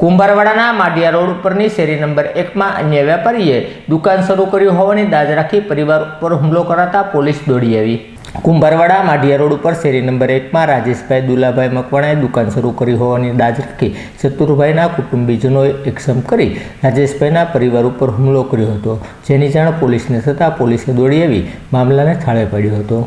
કુંભારવાડાના માડિયા road ઉપરની શેરી number એકમાં અન્ય વેપારીએ દુકાન શરૂ કરી હોવાની દાજ રાખી પરિવાર ઉપર હુમલો કરાતા પોલીસ દોડી આવી. કુંભારવાડા માડિયા રોડ ઉપર શેરી નંબર એકમાં રાજેશભાઈ દુલાભાઈ મકવાણાએ દુકાન શરૂ કરી હોવાની દાજ રાખી ચતુરભાઈના કુટુંબીજનોએ એકસમ કરી રાજેશભાઈના પરિવાર ઉપર હુમલો કર્યો હતો. જેની જાણ પોલીસને થતાં પોલીસે દોડી આવી. મામલાને થાળે પાડ્યો હતો.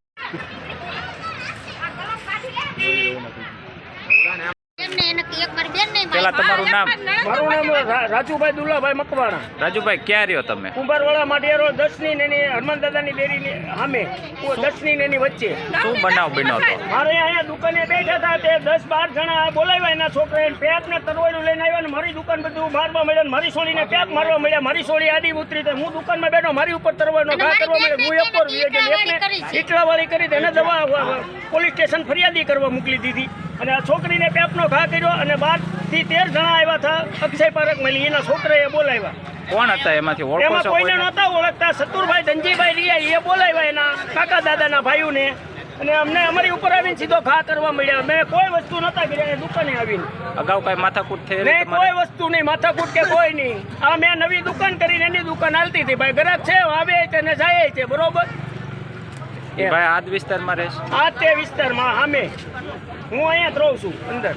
એમને એને એક મારી બેન નહીં પેલા તમારું નામ? મારું નામ રા- રાજુભાઈ દુલાભાઈ મકવાણા. રાજુભાઈ ક્યાં રહ્યો તમે? કુંભારવાળા માઢિયા રોડ દસની ને એની હનુમાન દાદાની ડેરીની સામે. દસની ને એની વચ્ચે. શું બનાવ બન્યો હતો? મારે અહીંયા દુકાને બેઠા હતા તે દસ બાર જણા બોલાવ્યા એના છોકરા પેપ ને તરવાડું લઈને આવ્યા ને મારી દુકાન બધું મારવા મળ્યા ને મારી સોળીને પેપ મારવા મળ્યા. મારી સોળી આડી ઉતરી તો હું દુકાનમાં બેઠો મારી ઉપર તરવાનો ઘા કરવા મળ્યો. હું એક પર એને કરી તેને દવા પોલીસ સ્ટેશન ફરિયાદી કરવા મોકલી દીધી. અને આ છોકરીને પેપનો ઘા કર્યો અને બારથી તેર જણા આવ્યા હતા અક્ષય પારક મળી. એના છોકરાએ બોલાવ્યા. કોણ હતા? એમાંથી ઓળખો એમાં છો કોઈને કોઈને? નહોતા ઓળખતા. સતુરભાઈ ધનજીભાઈ રિયા એ બોલાવ્યા એના કાકા દાદાના ભાઈઓને. અને અમને અમારી ઉપર આવીને સીધો ઘા કરવા મળ્યા. મેં કોઈ વસ્તુ નતા કર્યા દુકાને આવીને. અગાઉ કઈ માથાકૂટ થઈ મેં કોઈ વસ્તુ નહીં માથાકૂટ કે કોઈ નહીં. આ મેં નવી દુકાન કરીને એની દુકાન હાલતી હતી. ભાઈ ગ્રાહક છે આવે છે ને જાય છે બરોબર? એ ભાઈ આ વિસ્તારમાં રહેશે? આ તે વિસ્તારમાં સામે હું અહીંયા જ રહું છું અંદર.